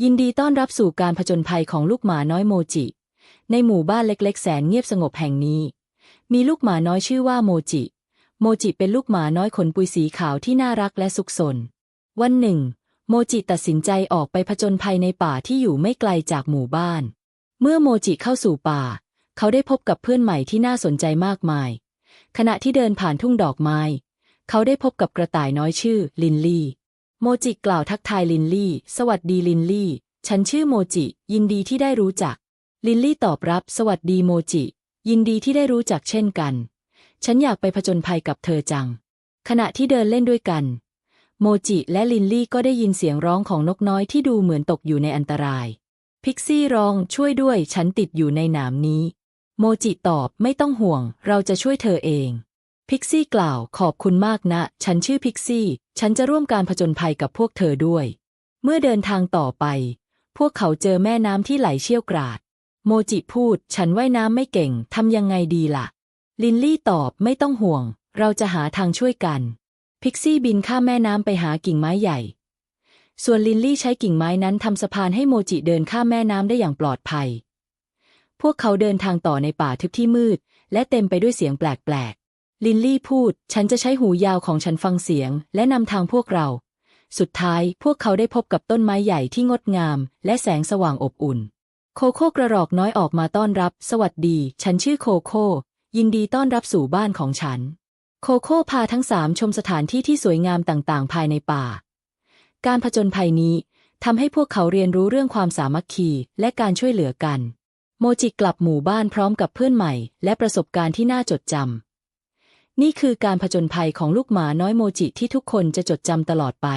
ยินดีต้อนรับสู่การผจญภัยของลูกหมาน้อยโมจิ ในหมู่บ้านเล็กๆ แสนเงียบสงบแห่งนี้ มีลูกหมาน้อยชื่อว่าโมจิ โมจิเป็นลูกหมาน้อยขนปุยสีขาวที่น่ารักและสุขสนวันหนึ่ง โมจิตัดสินใจออกไปผจญภัยในป่าที่อยู่ไม่ไกลจากหมู่บ้าน เมื่อโมจิเข้าสู่ป่า เขาได้พบกับเพื่อนใหม่ที่น่าสนใจมากมาย ขณะที่เดินผ่านทุ่งดอกไม้ เขาได้พบกับกระต่ายน้อยชื่อ ลินลี่ โมจิกล่าวทักทายลินลี่ สวัสดีลินลี่ ฉันชื่อโมจิ ยินดีที่ได้รู้จัก ลินลี่ตอบรับ สวัสดีโมจิ ยินดีที่ได้รู้จักเช่นกัน ฉันอยากไปผจญภัยกับเธอจัง ขณะที่เดินเล่นด้วยกัน โมจิและลินลี่ก็ได้ยินเสียงร้องของนกน้อยที่ดูเหมือนตกอยู่ในอันตราย พิกซี่ร้องช่วยด้วย ฉันติดอยู่ในหนามนี้ โมจิตอบไม่ต้องห่วง เราจะช่วยเธอเอง พิกซี่กล่าวขอบคุณมากนะ ฉันชื่อพิกซี่ ฉันจะร่วมการผจญภัยกับพวกเธอด้วย เมื่อเดินทางต่อไป พวกเขาเจอแม่น้ำที่ไหลเชี่ยวกราด โมจิพูด ฉันว่ายน้ำไม่เก่ง ทำยังไงดีล่ะ ลินลี่ตอบไม่ต้องห่วง เราจะหาทางช่วยกัน พิกซี่บินข้ามแม่น้ำไปหากิ่งไม้ใหญ่ ส่วนลินลี่ใช้กิ่งไม้นั้นทำสะพานให้โมจิเดินข้ามแม่น้ำได้อย่างปลอดภัย พวกเขาเดินทางต่อในป่าทึบที่มืด และเต็มไปด้วยเสียงแปลก ลินลี่พูด ฉันจะใช้หูยาวของฉันฟังเสียง และนำทางพวกเรา สุดท้ายพวกเขาได้พบกับต้นไม้ใหญ่ที่งดงาม และแสงสว่างอบอุ่น โคโค่กระรอกน้อยออกมาต้อนรับ สวัสดี ฉันชื่อโคโค่ ยินดีต้อนรับสู่บ้านของฉัน โคโค่พาทั้งสามชมสถานที่ที่สวยงามต่างๆ ภายในป่า การผจญภัยนี้ทำให้พวกเขาเรียนรู้เรื่องความสามัคคีและการช่วยเหลือกัน โมจิกลับหมู่บ้านพร้อมกับเพื่อนใหม่ และประสบการณ์ที่น่าจดจำ นี่คือการผจญภัยของลูกหมาน้อยโมจิที่ทุกคนจะจดจำตลอดไป